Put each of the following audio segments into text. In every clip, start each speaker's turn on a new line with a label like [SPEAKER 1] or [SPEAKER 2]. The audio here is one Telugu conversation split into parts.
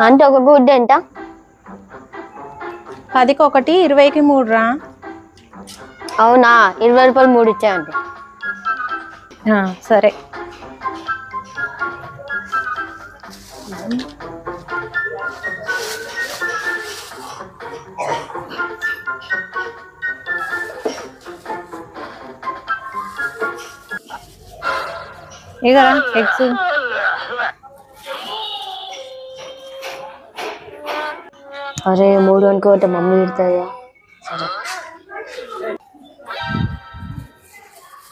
[SPEAKER 1] అంటే ఒక గుడ్డు ఎంత?
[SPEAKER 2] పదికి ఒకటి ఇరవైకి మూడు రా.
[SPEAKER 1] అవునా? ఇరవై రూపాయలు మూడు ఇచ్చాయండి.
[SPEAKER 2] ఆ, సరే. ఇగరా ఎగ్స్.
[SPEAKER 1] అరే మూడు అనుకోవట్టే మమ్మీ తిడుతుందా సరే.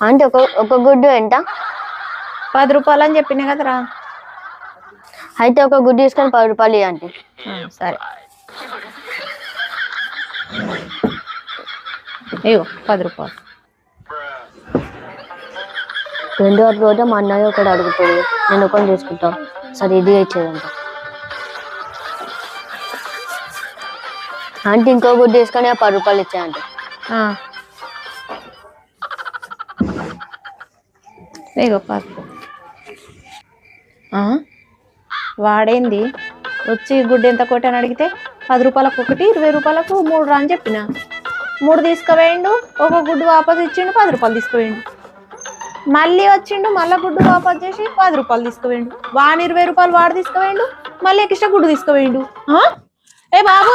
[SPEAKER 1] అంటే ఒక ఒక గుడ్డు ఎంత?
[SPEAKER 2] పది రూపాయలు అని చెప్పినా కదరా.
[SPEAKER 1] అయితే ఒక గుడ్డు తీసుకొని పది రూపాయలు ఇవ్వండి
[SPEAKER 2] ఆ, సరే. ఇగో పది రూపాయలు.
[SPEAKER 1] రెండు పోతే మా అన్నయ్య ఒకటి అడుగుతాడు నేను ఒకటి తీసుకుంటాను సరే ఇది ఇచ్చేదంట అంటే ఇంకో గుడ్డు తీసుకొని ఆ పది రూపాయలు ఇచ్చాయంట.
[SPEAKER 2] ఆ. వాడేంది? వచ్చి గుడ్డు ఎంత కొట్టి అని అడిగితే పది రూపాయలకు ఒకటి ఇరవై రూపాయలకు మూడు రా అని చెప్పిన. మూడు తీసుకువేయండు ఒక గుడ్డు వాపస్ ఇచ్చిండు పది రూపాయలు తీసుకువేయండు మళ్ళీ వచ్చిండు మళ్ళీ గుడ్డు వాపస్ చేసి పది రూపాయలు తీసుకుపోయిండు. వాని ఇరవై రూపాయలు వాడు తీసుకువేయండు మళ్ళీ ఎక్స్ట్రా గుడ్డు తీసుకువేయండు ఏ బాబు!